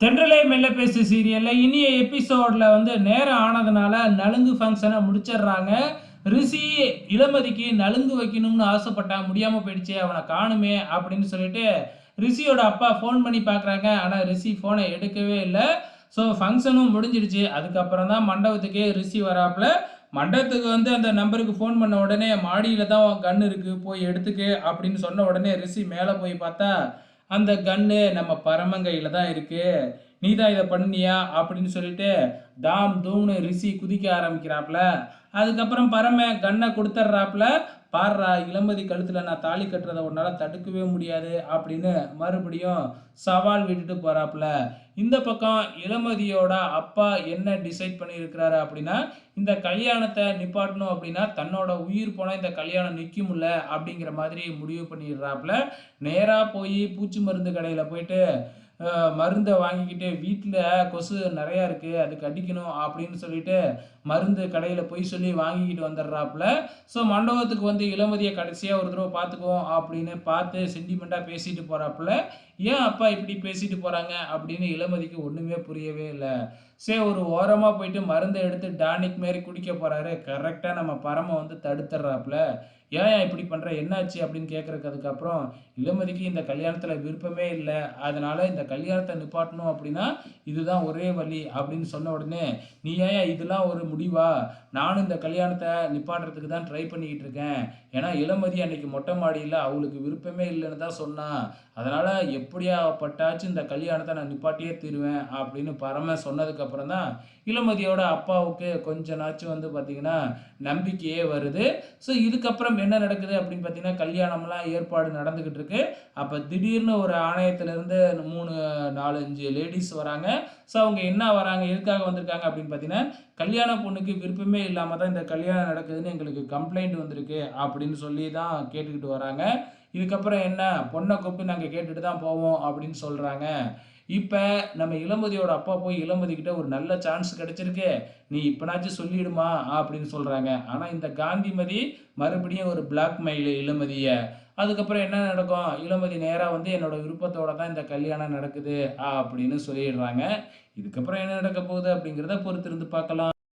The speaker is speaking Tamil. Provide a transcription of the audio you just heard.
தென்றலே மெல்ல பேசு சீரியலில் இனிய எபிசோடில் வந்து நேரம் ஆனதுனால நலுங்கு ஃபங்க்ஷனை முடிச்சிடுறாங்க. ரிஷி இளமதிக்கு நலுங்கு வைக்கணும்னு ஆசைப்பட்டா முடியாமல் போயிடுச்சு அவனை காணுமே அப்படின்னு சொல்லிட்டு ரிஷியோட அப்பா ஃபோன் பண்ணி பார்க்குறாங்க ஆனால் ரிஷி ஃபோனை எடுக்கவே இல்லை. ஸோ ஃபங்க்ஷனும் முடிஞ்சிடுச்சு. அதுக்கப்புறம் தான் மண்டபத்துக்கே ரிஷி வராப்புல. மண்டபத்துக்கு வந்து அந்த நம்பருக்கு ஃபோன் பண்ண உடனே மாடியில் தான் கன் இருக்குது போய் எடுத்துக்கு அப்படின்னு சொன்ன உடனே ரிஷி மேலே போய் பார்த்தா அந்த கன்னு நம்ம பரமங்கையில் தான் இருக்கு. நீ தான் இதை பண்ணியா அப்படின்னு சொல்லிட்டு தாம் தூம்னு ரிஷி குதிக்க ஆரம்பிக்கிறாப்புல. அதுக்கப்புறம் பரம கன்னை கொடுத்துட்றாப்புல. பாடுறா இளமதி கழுத்தில் நான் தாலி கட்டுறதை உன்னால் தடுக்கவே முடியாது அப்படின்னு மறுபடியும் சவால் விட்டுட்டு போகிறாப்புல இந்த பக்கம் இளமதியோட அப்பா என்ன டிசைட் பண்ணியிருக்கிறாரு அப்படின்னா இந்த கல்யாணத்தை நிப்பாட்டணும் அப்படின்னா தன்னோட உயிர் போனால் இந்த கல்யாணம் நிற்கும்ல அப்படிங்கிற மாதிரி முடிவு பண்ணிடுறாப்புல. நேராக போய் பூச்சி மருந்து கடையில் போயிட்டு மருந்தை வாங்கிக்கிட்டு வீட்டில் கொசு நிறையா இருக்குது அதுக்கு அடிக்கணும் அப்படின்னு சொல்லிட்டு மருந்து கடையில் போய் சொல்லி வாங்கிக்கிட்டு வந்துடுறாப்புல. ஸோ மண்டபத்துக்கு வந்து இளமதியை கடைசியாக ஒரு தடவை பார்த்துக்குவோம் அப்படின்னு பார்த்து சென்டிமெண்ட்டாக பேசிட்டு போகிறாப்புல ஏன் அப்பா இப்படி பேசிட்டு போகிறாங்க அப்படின்னு இளமதிக்கு ஒன்றுமே புரியவே இல்லை. சரி ஒரு ஓரமாக போயிட்டு மருந்தை எடுத்து டானிக் மாரி குடிக்க போகிறாரு கரெக்டாக நம்ம பரம வந்து தடுத்துட்றாப்புல. ஏன் இப்படி பண்ணுற என்னாச்சு அப்படின்னு கேட்குறதுக்கு அதுக்கப்புறம் இளமதிக்கு இந்த கல்யாணத்தில் விருப்பமே இல்லை. அதனால் இந்த கல்யாணத்தை நிப்பாட்டணும் அப்படின்னா இதுதான் ஒரே வழி அப்படின்னு சொன்ன உடனே நீ ஏன் இதெல்லாம் ஒரு முடிவா? நானும் இந்த கல்யாணத்தை நிப்பாட்டுறதுக்கு தான் ட்ரை பண்ணிக்கிட்டு இருக்கேன். ஏன்னா இளமதி அன்னைக்கு மொட்டை மாடியில் அவளுக்கு விருப்பமே இல்லைன்னு தான் சொன்னான் அதனால் எப்படியாப்பட்டாச்சும் இந்த கல்யாணத்தை நான் நிப்பாட்டியே தீருவேன் அப்படின்னு பரம சொன்னதுக்கப்புறம் தான் இளமதியோட அப்பாவுக்கு கொஞ்ச நாச்சும் வந்து பார்த்திங்கன்னா நம்பிக்கையே வருது. ஸோ இதுக்கப்புறம் என்ன நடக்குது அப்படின்னு பார்த்தீங்கன்னா கல்யாணம்லாம் ஏற்பாடு நடந்துக்கிட்டு இருக்கு. அப்போ திடீர்னு ஒரு ஆணையத்திலேருந்து மூணு நாலு அஞ்சு லேடிஸ் வராங்க. ஸோ அவங்க என்ன வராங்க எதுக்காக வந்திருக்காங்க அப்படின்னு பார்த்தீங்கன்னா கல்யாண பொண்ணுக்கு விருப்பமே இல்லாமல் தான் இந்த கல்யாணம் நடக்குதுன்னு எங்களுக்கு கம்ப்ளைண்ட் வந்திருக்கு அப்படின்னு சொல்லி தான் கேட்டுக்கிட்டு வராங்க. இதுக்கப்புறம் என்ன? பொண்ணை கூப்பிட்டு நாங்கள் கேட்டுட்டு தான் போவோம் அப்படின்னு சொல்கிறாங்க இப்போ நம்ம இளமதியோட அப்பா போய் இளமதிக்கிட்ட ஒரு நல்ல சான்ஸ் கிடைச்சிருக்கு நீ இப்போனாச்சும் சொல்லிடுமா அப்படின்னு சொல்கிறாங்க ஆனால் இந்த காந்திமதி மறுபடியும் ஒரு பிளாக்மெயில் இளமதியை அதுக்கப்புறம் என்ன நடக்கும்? இளமதி நேராக வந்து என்னோட விருப்பத்தோட தான் இந்த கல்யாணம் நடக்குது அப்படின்னு சொல்லிடுறாங்க. இதுக்கப்புறம் என்ன நடக்க போகுது அப்படிங்கிறத பொறுத்திருந்து பார்க்கலாம்.